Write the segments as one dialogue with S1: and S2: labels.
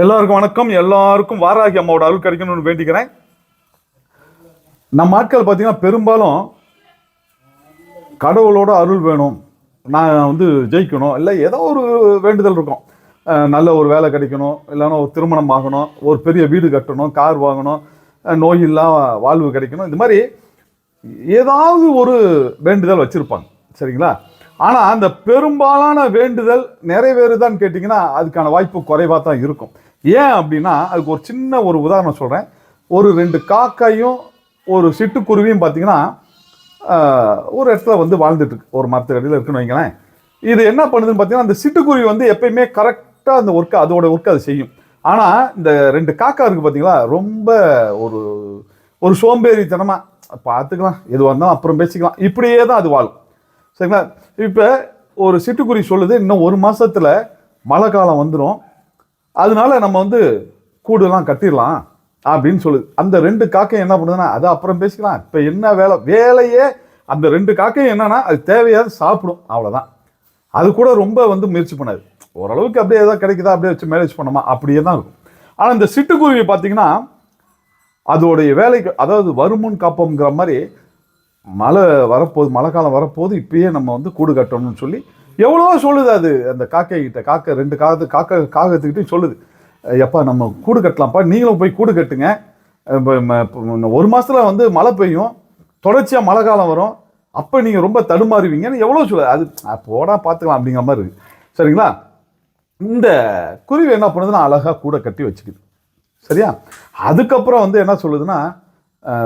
S1: எல்லாருக்கும் வணக்கம். எல்லாருக்கும் வாராகி அம்மாவோட அருள் கிடைக்கணும்னு வேண்டிக்கிறேன். நம்ம ஆட்கள் பார்த்தீங்கன்னா பெரும்பாலும் கடவுளோட அருள் வேணும். நான் வந்து ஜெயிக்கணும். இல்லை ஏதோ ஒரு வேண்டுதல் இருக்கும். நல்ல ஒரு வேலை கிடைக்கணும். இல்லைன்னா ஒரு திருமணம் ஆகணும். ஒரு பெரிய வீடு கட்டணும். கார் வாங்கணும். நோய் இல்லாமல் வாழ்வு கிடைக்கணும். இந்த மாதிரி ஏதாவது ஒரு வேண்டுதல் வச்சுருப்பாங்க. சரிங்களா? ஆனால் அந்த பெரும்பாலான வேண்டுதல் நிறைவேறுதான்னு கேட்டிங்கன்னா அதுக்கான வாய்ப்பு குறைவாக தான் இருக்கும். ஏன் அப்படின்னா அதுக்கு ஒரு சின்ன ஒரு உதாரணம் சொல்கிறேன் ஒரு ரெண்டு காக்காயும் ஒரு சிட்டுக்குருவியும் பார்த்தீங்கன்னா ஒரு இடத்துல வந்து வாழ்ந்துட்டுருக்கு ஒரு மரத்துக்கடியில் இருக்குன்னு வைங்களேன். இது என்ன பண்ணுதுன்னு பார்த்தீங்கன்னா அந்த சிட்டுக்குருவி வந்து எப்பயுமே கரெக்டாக அந்த ஒர்க்கை அதோட ஒர்க்கை அது செய்யும். ஆனால் இந்த ரெண்டு காக்கா இருக்குது பார்த்தீங்களா ரொம்ப ஒரு ஒரு சோம்பேறித்தனமாக பார்த்துக்கலாம் எதுவாக இருந்தாலும் அப்புறம் பேசிக்கலாம். இப்படியே தான் அது வாழும். சரிங்களா? இப்போ ஒரு சிட்டுக்குருவி சொல்லுது இன்னும் ஒரு மாதத்தில் மழை காலம் வந்துடும் அதனால நம்ம வந்து கூடுலாம் கட்டிடலாம் அப்படின்னு சொல்லுது அந்த ரெண்டு காக்கையும் என்ன பண்ணுதுன்னா அதை அப்புறம் பேசிக்கலாம். இப்போ என்ன வேலை? வேலையே அந்த ரெண்டு காக்கையும் என்னன்னா அது தேவையாது சாப்பிடும். அவ்வளோதான் அது கூட ரொம்ப வந்து முயற்சி பண்ணாது. ஓரளவுக்கு அப்படியே ஏதாவது கிடைக்குதா அப்படியே வச்சு மேனேஜ் பண்ணோமா? அப்படியே தான் இருக்கும். ஆனால் இந்த சிட்டுக்குருவி பார்த்தீங்கன்னா அதோடைய வேலைக்கு அதாவது வருமுன் காப்போங்கிற மாதிரி மழை வரப்போகுது மழை காலம் வரப்போகுது இப்பயே நம்ம வந்து கூடு கட்டணும்னு சொல்லி எவ்வளோ சொல்லுது அது. அந்த காக்கை கிட்ட காக்கை ரெண்டு காகத்து காக்கை காகத்துக்கிட்டையும் சொல்லுது. எப்பா நம்ம கூடு கட்டலாம்ப்பா. நீங்களும் போய் கூடு கட்டுங்க. ம- ஒரு மாதத்தில் வந்து மழை பெய்யும். தொடர்ச்சியாக மழை காலம் வரும். அப்போ நீங்கள் ரொம்ப தடுமாறுவீங்கன்னு எவ்வளோ சொல்லுது. அது போடா பார்த்துக்கலாம் அப்படிங்கிற மாதிரி இருக்குது சரிங்களா? இந்த குருவி என்ன பண்ணுதுன்னா அழகாக கூடை கட்டி வச்சுக்குது. சரியா? அதுக்கப்புறம் வந்து என்ன சொல்லுதுன்னா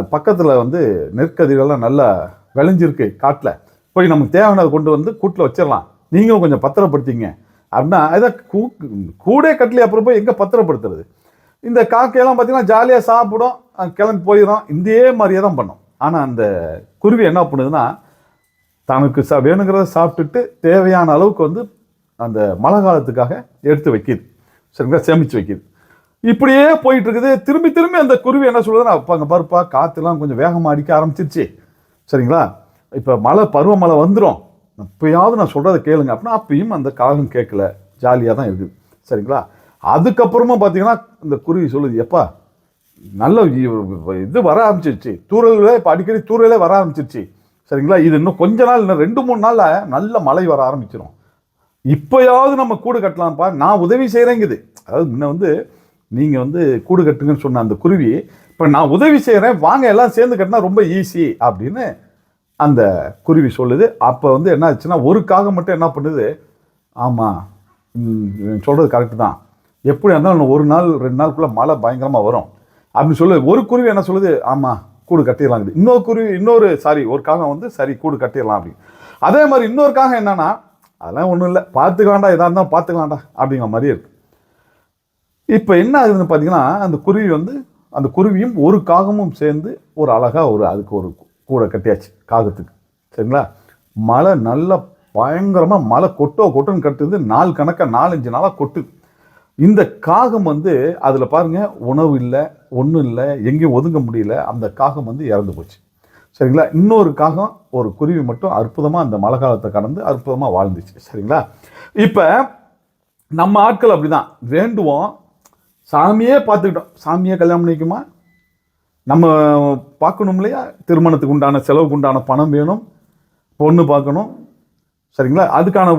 S1: பக்கத்தில் வந்து நெற்கதிரெல்லாம் நல்லா விளைஞ்சிருக்கு காட்டில். போய் நமக்கு தேவையானதை கொண்டு வந்து கூட்டில் வச்சிடலாம். நீங்களும் கொஞ்சம் பத்திரப்படுத்திங்க. அப்படின்னா இதை கூ கூடே கட்டலி அப்புறம் போய் எங்கே பத்திரப்படுத்துறது? இந்த காக்கையெல்லாம் பார்த்தீங்கன்னா ஜாலியாக சாப்பிடும் கிளம்பி போயிடும். இதே மாதிரியே தான் பண்ணும். ஆனால் அந்த குருவி என்ன பண்ணுதுன்னா தனக்கு ச வேணுங்கிறத சாப்பிட்டுட்டு தேவையான அளவுக்கு வந்து அந்த மழை காலத்துக்காக எடுத்து வைக்கிது. சரிங்களா? சேமித்து வைக்கிது. இப்படியே போயிட்டு இருக்குது திரும்பி திரும்பி அந்த குருவி என்ன சொல்லுதுன்னா அப்போ அங்கே பாருப்பா காற்றுலாம் கொஞ்சம் வேகமாக அடிக்க ஆரம்பிச்சிருச்சு. சரிங்களா? இப்போ மழை பருவமழை வந்துடும் இப்போயாவது நான் சொல்கிறத கேளுங்க. அப்படின்னா அப்பயும் அந்த காகம் கேட்கல. ஜாலியாக தான் இருக்குது சரிங்களா? அதுக்கப்புறமா பார்த்தீங்கன்னா இந்த குருவி சொல்லுது எப்பா நல்ல இது வர ஆரம்பிச்சிருச்சு. தூரலே இப்போ அடிக்கடி தூரலே வர ஆரம்பிச்சிருச்சு. சரிங்களா? இது இன்னும் கொஞ்ச நாள் இன்னும் ரெண்டு மூணு நாளில் நல்ல மழை வர ஆரம்பிச்சிடும் இப்போயாவது நம்ம கூடு கட்டலாம்ப்பா. நான் உதவி செய்கிறேங்குது அதாவது முன்ன வந்து நீங்கள் வந்து கூடு கட்டுங்கன்னு சொன்ன அந்த குருவி இப்போ நான் உதவி செய்கிறேன் வாங்க எல்லாம் சேர்ந்து கட்டினா ரொம்ப ஈஸி அப்படின்னு அந்த குருவி சொல்லுது. அப்போ வந்து என்ன ஆச்சுன்னா ஒரு காகம் மட்டும் என்ன பண்ணுது? ஆமாம் சொல்கிறது கரெக்டு தான். எப்படி இருந்தாலும் ஒரு நாள் ரெண்டு நாளுக்குள்ளே மழை பயங்கரமாக வரும். அப்படின்னு சொல்லுது ஒரு குருவி என்ன சொல்லுது? ஆமாம் கூடு கட்டிடலாம் இன்னொரு குருவி இன்னொரு சாரி ஒரு காகம் வந்து சரி கூடு கட்டிடலாம் அப்படி அதே மாதிரி இன்னொரு காகம் என்னன்னா அதெல்லாம் ஒன்றும் இல்லை. பார்த்துக்கலாம்டா எதாக இருந்தாலும் பார்த்துக்கலாம்டா அப்படிங்கிற மாதிரி இருக்குது இப்போ என்ன ஆகுதுன்னு பார்த்தீங்கன்னா அந்த குருவி வந்து அந்த குருவியும் ஒரு காகமும் சேர்ந்து ஒரு அழகாக ஒரு அதுக்கு ஒரு கூடை கட்டியாச்சு காகத்துக்கு. சரிங்களா? மழை நல்லா பயங்கரமாக மழை கொட்டோ கொட்டுன்னு கட்டுது. நாள் கணக்காக நாலஞ்சு நாளாக கொட்டு. இந்த காகம் வந்து அதில் பாருங்க உணவு இல்லை ஒன்றும் இல்லை எங்கேயும் ஒதுங்க முடியல. அந்த காகம் வந்து இறந்து போச்சு. சரிங்களா? இன்னொரு காகம் ஒரு குருவி மட்டும் அற்புதமாக அந்த மழை காலத்தை கடந்து அற்புதமாக வாழ்ந்துச்சு. சரிங்களா? இப்போ நம்ம ஆட்கள் அப்படிதான். வேண்டுவோம். சாமியே பார்த்துக்கிட்டோம். சாமியே கல்யாணம் பண்ணிக்குமா நம்ம பார்க்கணும் இல்லையா? திருமணத்துக்கு உண்டான செலவுக்கு உண்டான பணம் வேணும். பொண்ணு பார்க்கணும். சரிங்களா? அதுக்கான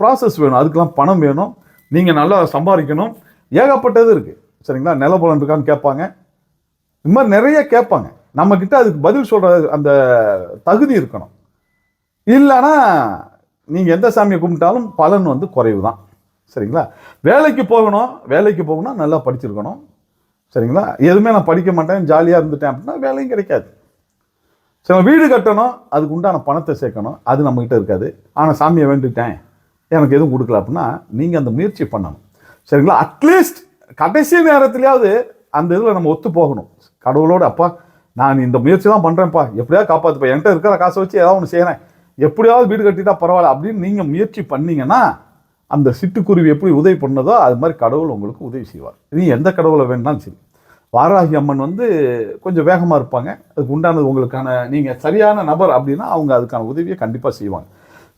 S1: ப்ராசஸ் வேணும். அதுக்கெலாம் பணம் வேணும். நீங்கள் நல்லா சம்பாதிக்கணும். ஏகப்பட்டது இருக்குது சரிங்களா? நிலபலன் இருக்கான்னு கேட்பாங்க. இது மாதிரி நிறைய கேட்பாங்க. நம்மக்கிட்ட அதுக்கு பதில் சொல்கிற அந்த தகுதி இருக்கணும். இல்லைன்னா நீங்கள் எந்த சாமியை கும்பிட்டாலும் பலன் வந்து குறைவு தான் சரிங்களா? வேலைக்கு போகணும். வேலைக்கு போகணும் நல்லா படிச்சிருக்கணும். சரிங்களா? எதுவுமே நான் படிக்க மாட்டேன் ஜாலியாக இருந்துட்டேன் அப்படின்னா வேலையும் கிடைக்காது. சரி வீடு கட்டணும் அதுக்கு உண்டான பணத்தை சேர்க்கணும் அது நம்மக்கிட்ட இருக்காது. ஆனால் சாமியை வேண்டிட்டேன் எனக்கு எதுவும் கொடுக்கல அப்படின்னா நீங்கள் அந்த முயற்சி பண்ணணும். சரிங்களா? அட்லீஸ்ட் கடைசி நேரத்துலையாவது அந்த இதில் நம்ம ஒத்து போகணும். கடவுளோட அப்பா நான் இந்த முயற்சி தான் பண்ணுறேன்ப்பா எப்படியாவது காப்பாற்றுப்பா என்கிட்ட இருக்கிற காசை வச்சு ஏதாவது ஒன்று செய்கிறேன் எப்படியாவது வீடு கட்டிட்டா பரவாயில்ல அப்படின்னு நீங்கள் முயற்சி பண்ணீங்கன்னா அந்த சிட்டுக்குருவி எப்படி உதவி பண்ணதோ அது மாதிரி கடவுள் உங்களுக்கு உதவி செய்வார். நீ எந்த கடவுளை வேணாலும் சரி. வாராகி அம்மன் வந்து கொஞ்சம் வேகமாக இருப்பாங்க. அதுக்கு உண்டானது உங்களுக்கான நீங்கள் சரியான நபர் அப்படின்னா அவங்க அதுக்கான உதவியை கண்டிப்பாக செய்வாங்க.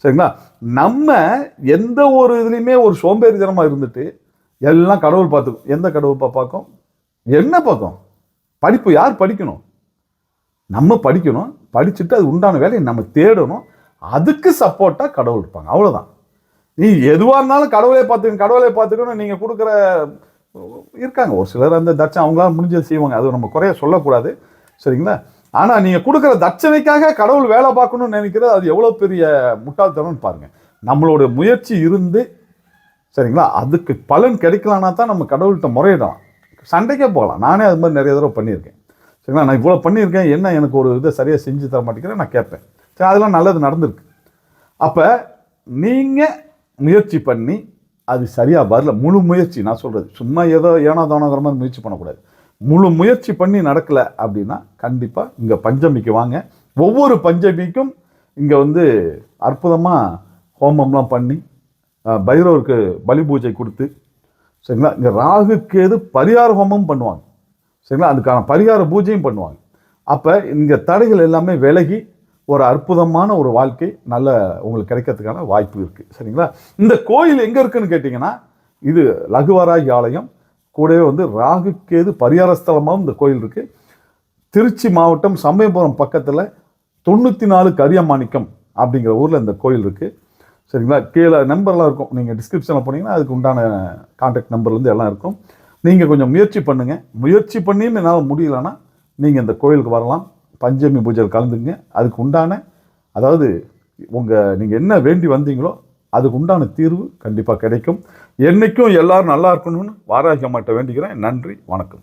S1: சரிங்களா? நம்ம எந்த ஒரு இதுலேயுமே ஒரு சோம்பேறித்தனமாக இருந்துட்டு எல்லாம் கடவுள் பார்த்துக்கும். எந்த கடவுள் பா- பார்க்கும்? என்ன பார்க்கும்? படிப்பு யார் படிக்கணும்? நம்ம படிக்கணும். படிச்சுட்டு அது உண்டான வேலையை நம்ம தேடணும். அதுக்கு சப்போர்ட்டாக கடவுள் இருப்பாங்க. அவ்வளோதான் நீ எதுவாக இருந்தாலும் கடவுளே பார்த்துக்கணும் கடவுளே பார்த்துக்கணும் நீங்கள் கொடுக்குற இருக்காங்க. ஒரு சிலர் அந்த தட்சம் அவங்களால முடிஞ்சது செய்வாங்க. அது நம்ம குறைய சொல்லக்கூடாது. சரிங்களா? ஆனால் நீங்கள் கொடுக்குற தட்சணைக்காக கடவுள் வேலை பார்க்கணும்னு நினைக்கிறது அது எவ்வளோ பெரிய முட்டாள்தனம்னு பாருங்கள் நம்மளோட முயற்சி இருந்து சரிங்களா? அதுக்கு பலன் கிடைக்கலனா தான் நம்ம கடவுள்கிட்ட முறையிடலாம். சண்டைக்கே போகலாம். நானே அது மாதிரி நிறைய தடவை பண்ணியிருக்கேன். சரிங்களா? நான் இவ்வளோ பண்ணியிருக்கேன். என்ன எனக்கு ஒரு இதை சரியாக செஞ்சு தர மாட்டேங்கிறேன் நான் கேட்பேன். சரி அதெல்லாம் நல்லது நடந்திருக்கு. அப்போ நீங்கள் முயற்சி பண்ணி அது சரியாக வரல. முழு முயற்சி நான் சொல்கிறது சும்மா ஏதோ ஏனோ தானோங்கிற மாதிரி முயற்சி பண்ணக்கூடாது. முழு முயற்சி பண்ணி நடக்கலை அப்படின்னா கண்டிப்பாக இங்கே பஞ்சமிக்கு வாங்க. ஒவ்வொரு பஞ்சமிக்கும் இங்கே வந்து அற்புதமாக ஹோமம்லாம் பண்ணி பைரவருக்கு பலி பூஜை கொடுத்து சரிங்களா? இங்கே ராகு கேது பரிகார ஹோமம் பண்ணுவாங்க. சரிங்களா? அதுக்கான பரிகார பூஜையும் பண்ணுவாங்க. அப்போ இங்கே தடைகள் எல்லாமே விலகி ஒரு அற்புதமான ஒரு வாழ்க்கை நல்ல உங்களுக்கு கிடைக்கிறதுக்கான வாய்ப்பு இருக்குது சரிங்களா? இந்த கோயில் எங்கே இருக்குன்னு கேட்டிங்கன்னா இது லகுவராகி ஆலயம் கூடவே வந்து ராகுக்கேது பரிகார ஸ்தலமாகவும் இந்த கோயில் இருக்குது திருச்சி மாவட்டம் சமயபுரம் பக்கத்தில் தொண்ணூற்றி நாலு கரியமாணிக்கம் அப்படிங்கிற ஊரில் இந்த கோயில் இருக்குது சரிங்களா? கீழே நம்பர்லாம் இருக்கும். நீங்கள் டிஸ்கிரிப்ஷனில் போனீங்கன்னா அதுக்கு உண்டான காண்டாக்ட் நம்பர்லேருந்து எல்லாம் இருக்கும். நீங்கள் கொஞ்சம் முயற்சி பண்ணுங்கள் முயற்சி பண்ணியும் என்னால் முடியலன்னா நீங்கள் இந்த கோயிலுக்கு வரலாம். பஞ்சமி பூஜையில் கலந்துங்க அதுக்கு உண்டான அதாவது உங்கள் நீங்கள் என்ன வேண்டி வந்தீங்களோ அதுக்கு உண்டான தீர்வு கண்டிப்பாக கிடைக்கும். என்றைக்கும் எல்லோரும் நல்லா இருக்கணும்னு வாராகி அம்மாட்ட வேண்டிக்கிறேன். நன்றி வணக்கம்.